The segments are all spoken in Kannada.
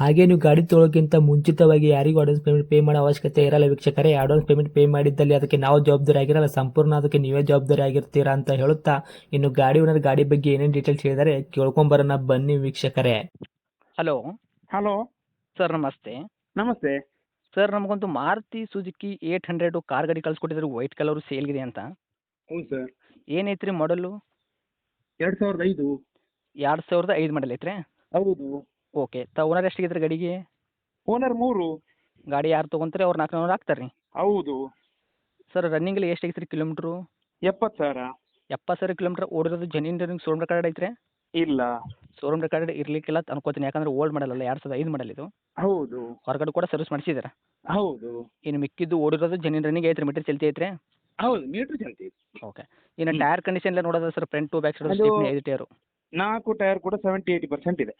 ಹಾಗೆ ನೀವು ಗಾಡಿ ತೊಳೋಕ್ಕಿಂತ ಮುಂಚಿತವಾಗಿ ಯಾರಿಗೂ ಅಡ್ವಾನ್ಸ್ ಪೇಮೆಂಟ್ ಪೇ ಮಾಡೋ ಅವಶ್ಯಕತೆ ಇರಲ್ಲ ವೀಕ್ಷಕರೇ. ಅಡ್ವಾನ್ಸ್ ಪೇಮೆಂಟ್ ಪೇ ಮಾಡಿದ್ದಲ್ಲಿ ಅದಕ್ಕೆ ನಾವು ಜವಾಬ್ದಾರಿ ಆಗಿರಲ್ಲ. ಸಂಪೂರ್ಣ ಅದಕ್ಕೆ ನೀವೇ ಜವಾಬ್ದಾರಿ ಆಗಿರ್ತೀರಾ ಅಂತ ಹೇಳುತ್ತಾ ಇನ್ನು ಗಾಡಿ ಓನರ್ ಗಾಡಿ ಬಗ್ಗೆ ಏನೇನು ಡೀಟೇಲ್ಸ್ ಹೇಳಿದರೆ ಕೇಳ್ಕೊಂಬರೋಣ. ಬನ್ನಿ ವೀಕ್ಷಕರೇ. ಹಲೋ ಹಲೋ ಸರ್ ನಮಸ್ತೆ. ನಮಸ್ತೆ. ಸರ್ ನಮಗೊಂದು Maruti Suzuki eight hundred car ಗಾಡಿ ಕಳ್ಸಿಕೊಟ್ಟಿದ್ರು. ವೈಟ್ ಕಲರು ಸೇಲ್ಗಿದೆ ಅಂತ. ಹ್ಞೂ ಸರ್ ಏನೈತ್ರಿ ರೀ ಮಾಡಲು ಎರಡು ಸಾವಿರದ ಐದು. ಎರಡು ಸಾವಿರದ ಐದು ಮಾಡಲ್ ಐತ್ರಿ? ಹೌದು. ಓಕೆ ತ ಓನರ್ ಎಷ್ಟಾಗಿದ್ರಿ ಗಾಡಿಗೆ? ಓನರ್ ಮೂರು. ಗಾಡಿ ಯಾರು ತೊಗೊಂತಾರೆ ಅವ್ರು ನಾಲ್ಕು ನೂರು ಹಾಕ್ತಾರೆ ರೀ ಹೌದು. ಸರ್ ರನ್ನಿಂಗಲ್ಲಿ ಎಷ್ಟು ಐತ್ರಿ ಕಿಲೋಮೀಟ್ರು ಎಪ್ಪತ್ತು ಸಾವಿರ. ಎಪ್ಪತ್ತು ಸಾವಿರ ಕಿಲೋಮೀಟ್ರ್ ಓಡಿರೋದು ಜನಿನ್ ರನ್ನಿಂಗ್ ಶೋರೂಮ್ ರೆಕಾರ್ಡ್ ಐತ್ರಿ? ಇಲ್ಲ. ಶೋರೂಮ್ ರೆಕಾರ್ಡ್ ಇರ್ಲಿಕ್ಕಿಲ್ಲ ಅಂತ ಅನ್ಕೋತೀನಿ ಯಾಕಂದ್ರೆ ಓಲ್ಡ್ ಮಾಡಲ್ ಅಲ್ಲ ಎರಡು ಸಾವಿರದ ಐದು ಮಾಡಲ್ ಇದು. ಹೌದು. ಹೊರಗಡೆ ಕೂಡ ಸರ್ವಿಸ್ ಮಾಡಿಸಿದಾರೆ. ಹೌದು. ಇನ್ನು ಮಿಕ್ಕಿದ್ದು ಓಡಿರೋದು ಜನಿನ್ ರನ್ನಿಂಗ್ ಐತ್ರಿ ಮೀಟರ್ ಚಲ್ತಿ ಐತ್ರಿ? ಹೌದು ಮೀಟರ್ ಚಲ್ತಿ ಓಕೆ ಇನ್ನು. ಟೈರ್ ಕಂಡೀಷನ್ ಎಲ್ಲ ನೋಡೋದು sir front to back side ಅದು- ಐದು ಟೈರು ನಾಲ್ಕು ಟೈರ್ ಕೂಡ ಸೆವೆಂಟಿ ಏಯ್ಟಿ ಪರ್ಸೆಂಟ್ ಇದೆ.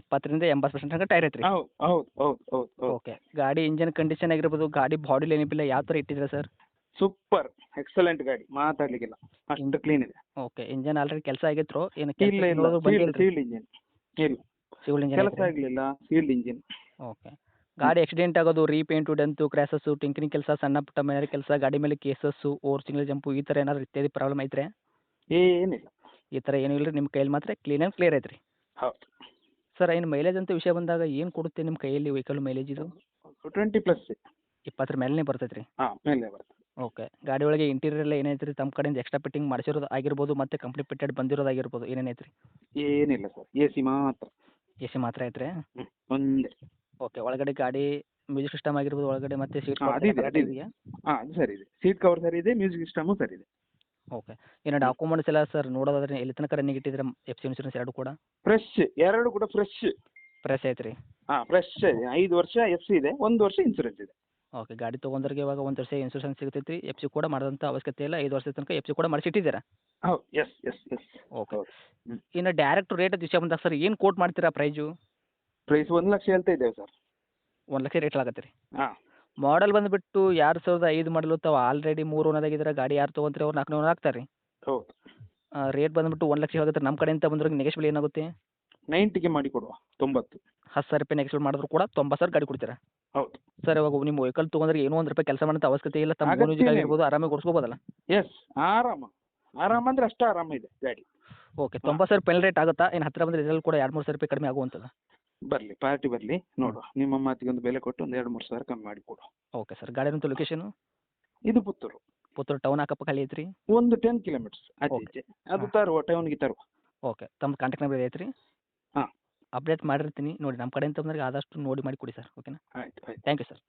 ಎಪ್ಪತ್ತರಿಂದ ಎಂಬತ್ತು ಪರ್ಸೆಂಟ್ ತನಕ ಟೈರ್ ಐತ್ರಿ. ಹೌದು ಹೌದು ಹೌದು ಹೌದು ಹೌದು. ಓಕೆ ಗಾಡಿ ಇಂಜಿನ್ ಕಂಡೀಷನ್ ಆಗಿರ್ಬೋದು ಗಾಡಿ ಬಾಡಿ ಏನಿಲ್ಲ ಯಾವ ಥರ ಇಟ್ಟಿದ್ರೆ ಸರ್ ಸೂಪರ್ ಎಕ್ಸಲೆಂಟ್ ಗಾಡಿ. ಮಾತಾಡ್ಲಿಕ್ಕಿಲ್ಲ. ಅಷ್ಟು ಕ್ಲೀನ್ ಇದೆ. ಓಕೆ ಇಂಜನ್ ಆಲ್ರೆಡಿ ಕೆಲಸ ಆಗಿತ್ತು ಏನು ಇಲ್ಲ ಇಲ್ಲ. ಸೀಲ್ಡ್ ಸೀಲ್ಡ್ ಇಂಜಿನ್ ಇಲ್ಲ. ಸಿವಿಲ್ ಕೆಲಸ ಆಗಲಿಲ್ಲ. ಸೀಲ್ಡ್ ಇಂಜಿನ್ ಓಕೆ ಗಾಡಿ ಆಕ್ಸಿಡೆಂಟ್ ಆಗೋದು ರೀಪೇಂಟ್ ಡೆಂತು ಕ್ರ್ಯಾಸಸ್ಸು ಟಿಂಕರಿಂಗ್ ಕೆಲಸ ಸಣ್ಣ ಪುಟ್ಟ ಮನೆ ಕೆಲಸ ಗಾಡಿ ಮೇಲೆ ಕೇಸಸ್ಸು ಓರ್ ಸಿಂಗಲ್ ಜಂಪು ಈ ಥರ ಏನಾದ್ರು ಇತ್ಯಾದಿ ಪ್ರಾಬ್ಲಮ್ ಐತ್ರೆ? ಏನಿಲ್ಲ. ಈ ಥರ ಏನೂ ಇಲ್ಲ ನಿಮ್ಮ ಕೈಯಲ್ಲಿ ಮಾತ್ರ ಕ್ಲೀನ್ ಆ್ಯಂಡ್ ಕ್ಲಿಯರ್ ಐತ್ರಿ. ಹೌದು. ಸರ್ ಏನು ಮೈಲೇಜ್ ಅಂತ ವಿಷಯ ಬಂದಾಗ ಏನು ಕೊಡುತ್ತೆ ನಿಮ್ಮ ಕೈಯಲ್ಲಿ ವೆಹಿಕಲ್ ಮೈಲೇಜ್ ಇದು? ಟ್ವೆಂಟಿ ಪ್ಲಸ್ ಇಪ್ಪತ್ತರ ಮೇಲೇ ಬರ್ತೈತೆ ರೀ ಹಾಂ ಮೇಲೆ ಬರ್ತದೆ. ಓಕೆ. ಗಾಡಿ ಒಳಗೆ ಇಂಟೀರಿಯರ್ ಎಲ್ಲ ಏನೈತೆ ರೀ ತಮ್ಮ ಕಡೆಯಿಂದ ಎಕ್ಸ್ಟ್ರಾ ಫಿಟ್ಟಿಂಗ್ ಮಾಡಿಸಿರೋದು ಆಗಿರ್ಬೋದು ಮತ್ತು ಕಂಪ್ಲೀಟ್ ಫಿಟ್ಟೆಡ್ ಬಂದಿರೋದಾಗಿರ್ಬೋದು ಏನೇನೈತೆ ರೀ ಏನಿಲ್ಲ ಸರ್ ಎ ಸಿ ಮಾತ್ರ. ಎ ಸಿ ಮಾತ್ರ ಐತೆ ರೀ ಒಂದೇ. ಓಕೆ ಒಳಗಡೆ ಗಾಡಿ ಮ್ಯೂಸಿಕ್ ಸಿಸ್ಟಮ್ ಆಗಿರ್ಬೋದು ಒಳಗಡೆ ಮತ್ತೆ ಸೀಟ್ ಹಾ, ಸರಿ ಇದೆ. ಸೀಟ್ ಕವರ್ ಸರಿ ಇದೆ ಮ್ಯೂಸಿಕ್ ಸಿಸ್ಟಮು ಸರಿ ಇದೆ. ಓಕೆ. ಇನ್ನು ಡಾಕ್ಯುಮೆಂಟ್ಸ್ ಎಲ್ಲ ಸರ್ ನೋಡೋದಾದ್ರೆ ಎಲ್ಲಿ ತನಕ ರನ್ನಿಂಗ್ ಇಟ್ಟಿದ್ರೆ ಎಫ್ ಸಿ ಇನ್ಶೂರೆನ್ಸ್ ಎರಡು ಕೂಡ? ಫ್ರೆಶ್ ಎರಡು ಕೂಡ ಫ್ರೆಶ್ ಪ್ರೆಸ್ ಐತ್ರಿ. ಹಾಂ ಫ್ರೆಶ್ ಇದೆ ಐದು ವರ್ಷ ಎಫ್ ಸಿ ಇದೆ ಒಂದು ವರ್ಷ ಇನ್ಸೂರೆನ್ಸ್ ಇದೆ. ಓಕೆ ಗಾಡಿ ತೊಗೊಂಡ್ರಿಗೆ ಇವಾಗ ಒಂದು ವರ್ಷ ಇನ್ಶೂರೆನ್ಸ್ ಸಿಗ್ತೈತಿ ಎಫ್ ಸಿ ಕೂಡ ಮಾಡೋದಂಥ ಅವಶ್ಯಕತೆ ಇಲ್ಲ ಐದು ವರ್ಷದ ತನಕ ಎಫ್ ಸಿ ಕೂಡ ಮಾಡಿಸಿಟ್ಟಿದ್ದೀರಾ? ಹೌದು ಎಸ್ ಎಸ್ ಎಸ್ ಓಕೆ. ಇನ್ನು ಡೈರೆಕ್ಟ್ ರೇಟ್ ವಿಷಯ ಬಂದಾಗ ಸರ್ ಏನು ಕೋಟ್ ಮಾಡ್ತೀರಾ ಪ್ರೈಜು ಪ್ರೈಸ್ ಒಂದು ಲಕ್ಷ ಹೇಳ್ತಾ ಇದ್ದೇವೆ ಸರ್ ಒಂದು ಲಕ್ಷ ರೇಟ್ ಆಗತ್ತೆ ರೀ. ಹಾಂ. ಮಾಡಲ್ ಬಂದ್ಬಿಟ್ಟು ಎರಡು ಸಾವಿರದ ಐದು ಮಾಡಲು ತಾವು ಆಲ್ರೆಡಿ ಮೂರು ಓನರಾಗಿದ್ದಾರೆ ಗಾಡಿ ಯಾರು ತಗೊಂತಾರೆ ಅವ್ರು ನಾಲ್ಕು ನೂರು ಹಾಕ್ತಾರೆ ಹೌದು. ರೇಟ್ ಬಂದ್ಬಿಟ್ಟು ಒಂದು ಲಕ್ಷ ಹೋಗುತ್ತೆ ನಮ್ಮ ಕಡೆಯಿಂದ ಬಂದ್ರೆ ನೆಗೆಶ್ಬಲ್ ಏನಾಗುತ್ತೆ? ನೈಂಟಿಗೆ ಮಾಡಿ ಕೊಡುವ ತೊಂಬತ್ತು. ಹತ್ತು ಸಾವಿರ ರೂಪಾಯಿ ನೆಗೆಶ್ಬಲ್ ಮಾಡಿದ್ರು ಕೂಡ ತೊಂಬತ್ತು ಸಾವಿರ ಗಾಡಿ ಕೊಡ್ತೀರಾ? ಹೌದು. ಸರ್ ಇವಾಗ ನಿಮ್ಮ ವೆಹಿಕಲ್ ತೊಗೊಂಡ್ರೆ ಏನೋ ಒಂದು ರೂಪಾಯಿ ಕೆಲಸ ಮಾಡೋಂಥ ಅವಶ್ಯಕತೆ ಇಲ್ಲ ತಮ್ಮ ಮ್ಯೂಸಿಕ್ ಇರ್ಬೋದು ಆಗಿರ್ಬೋದು ಆರಾಮಾಗಿ ಓಡಿಸ್ಕೋಬೋದಲ್ಲ? ಎಸ್ ಆರಾಮ. ಆರಾಮ ಅಂದ್ರೆ ಅಷ್ಟು ಆರಾಮ ಇದೆ ಗಾಡಿ. ಓಕೆ ತೊಂಬತ್ತು ಸಾವಿರ ರೂಪಾಯಿ ರೇಟ್ ಆಗುತ್ತಾ? ಇನ್ನು ಹತ್ತಿರ ಬಂದರೆ ಇದರಲ್ಲಿ ಕೂಡ ಎರಡು ಮೂರು ಸಾವಿರ ರೂಪಾಯಿ ಕಡಿಮೆ ಆಗುವಂಥದ್ದು ಬರಲಿ ಪಾರ್ಟಿ ಬರಲಿ ನೋಡುವ. ನಿಮ್ಮ ಮಾತಿಗೆ ಒಂದು ಬೆಲೆ ಕೊಟ್ಟು ಒಂದು ಎರಡು ಮೂರು ಸಾವಿರ ಕಮ್ಮಿ ಮಾಡಿ ಕೊಡು. ಓಕೆ ಸರ್ ಗಾಡಿ ಅಂತ ಲೊಕೇಶನ್ ಇದು ಪುತ್ತೂರು. ಪುತ್ತೂರು ಟೌನ್ ಅಕ್ಕಪಕ್ಕ ಅಲ್ಲಿ ಐತ್ರಿ? ಒಂದು ಟೆನ್ ಕಿಲೋಮೀಟರ್ಸ್ ಆಚೆ Okay. ಈಚೆ ಅದು ಹಾ. ತರುವ ಟೌನ್ಗೆ ತರುವ. ಓಕೆ ತಮ್ಮ ಕಾಂಟ್ಯಾಕ್ಟ್ ನಂಬರ್ ಐತ್ರಿ? ಹಾ. ಅಪ್ಡೇಟ್ ಮಾಡಿರ್ತೀನಿ. ನೋಡಿ ನಮ್ಮ ಕಡೆಯಿಂದ ಬಂದ್ರೆ ಆದಷ್ಟು ನೋಡಿ ಮಾಡಿ ಕೊಡಿ ಸರ್ ಓಕೆನಾ ಆಯ್ತು ಆಯ್ತು. Thank you sir